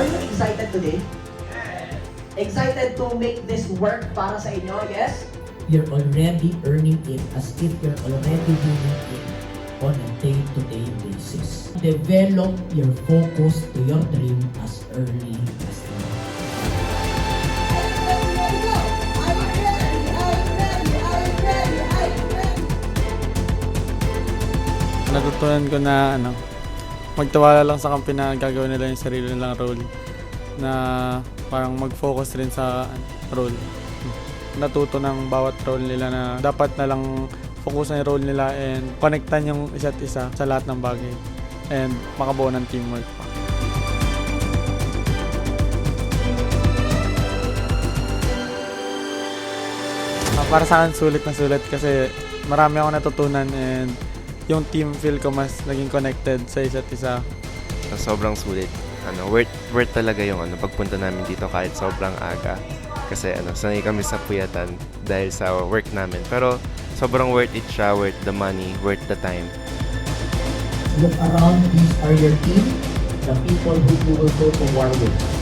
Are you excited today? Excited to make this work para sa inyo, yes? You're already earning it as if you're already doing it on a day-to-day basis. Develop your focus to your dream as early as now. natutunan ko na ano, magtiwala lang sa kampi na gagawin nila yung sarili nilang role. Na parang mag-focus rin sa role. Natuto ng bawat role nila na dapat na lang focus yung role nila and connectan yung isa't isa sa lahat ng bagay. And makabuo ng teamwork pa. Ah, para sa akin sulit na sulit kasi marami ako natutunan and yung team feel ko mas naging connected sa isa't isa. sobrang sulit. Ano, worth, worth talaga yung ano, pagpunta namin dito kahit sobrang aga. Kasi ano, sanay kami sa puyatan dahil sa work namin. Pero sobrang worth it siya, worth the money, worth the time. Look around, these are your team, the people who you will go to war with.